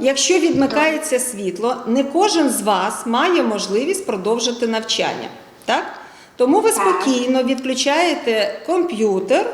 Якщо відмикається світло, не кожен з вас має можливість продовжити навчання. Так? Тому ви спокійно відключаєте комп'ютер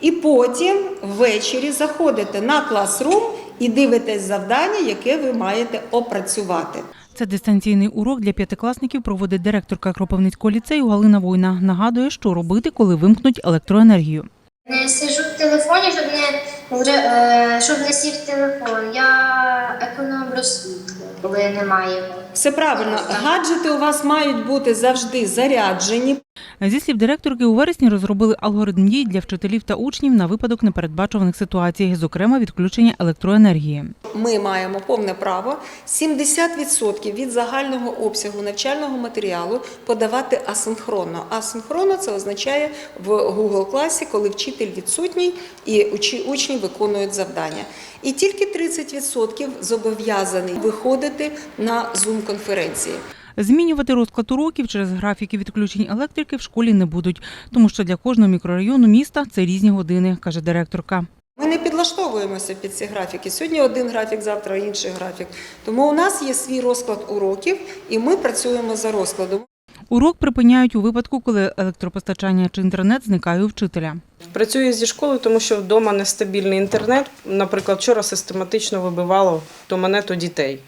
і потім ввечері заходите на класрум і дивитесь завдання, яке ви маєте опрацювати. Це дистанційний урок для п'ятикласників проводить директорка Кропивницького ліцею Галина Война. Нагадує, що робити, коли вимкнуть електроенергію. Не сижу в телефоні, щоб не, е, щоб не сів телефон. Я економлю світло, коли немає його. Все правильно, гаджети у вас мають бути завжди заряджені. Зі слів директорки, у вересні розробили алгоритм дій для вчителів та учнів на випадок непередбачуваних ситуацій, зокрема відключення електроенергії. Ми маємо повне право 70% від загального обсягу навчального матеріалу подавати асинхронно. Асинхронно це означає в Google класі, коли вчитель відсутній і учні виконують завдання. І тільки 30% зобов'язаний виходити на Zoom-конференції. Змінювати розклад уроків через графіки відключень електрики в школі не будуть, тому що для кожного мікрорайону міста це різні години, каже директорка. Ми не підлаштовуємося під ці графіки. Сьогодні один графік, завтра інший графік. Тому у нас є свій розклад уроків, і ми працюємо за розкладом. Урок припиняють у випадку, коли електропостачання чи інтернет зникає у вчителя. Працюю зі школи, тому що вдома нестабільний інтернет. Наприклад, вчора систематично вибивало то мене, то дітей.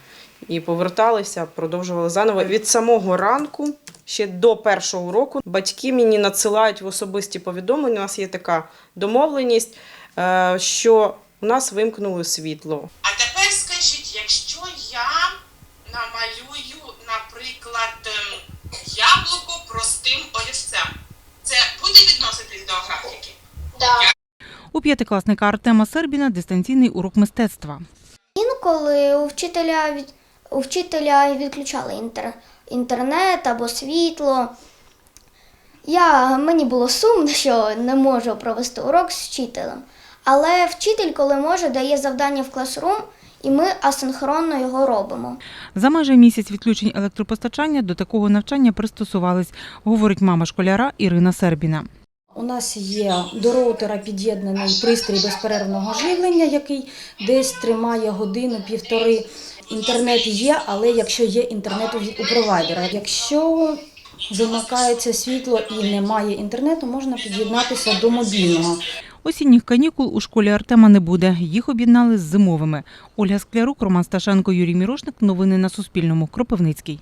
І поверталися, продовжували заново. Від самого ранку, ще до першого уроку, батьки мені надсилають в особисті повідомлення. У нас є така домовленість, е, що у нас вимкнули світло. А тепер скажіть, якщо я намалюю, наприклад, ем, яблуко простим олівцем, це буде відноситись до графіки? Да. У п'ятикласника Артема Сербіна дистанційний урок мистецтва. Інколи у вчителя від у вчителя відключали інтер, інтернет або світло. Я, мені було сумно, що не можу провести урок з вчителем. Але вчитель, коли може, дає завдання в класрум, і ми асинхронно його робимо. За майже місяць відключень електропостачання до такого навчання пристосувались, говорить мама школяра Ірина Сербіна. У нас є до роутера під'єднаний пристрій безперервного живлення, який десь тримає годину-півтори. Інтернет є, але якщо є інтернет у- провайдера. Якщо замикається світло і немає інтернету, можна під'єднатися до мобільного. Осінніх канікул у школі Артема не буде. Їх об'єднали з зимовими. Ольга Склярук, Роман Сташенко, Юрій Мірошник. Новини на Суспільному. Кропивницький.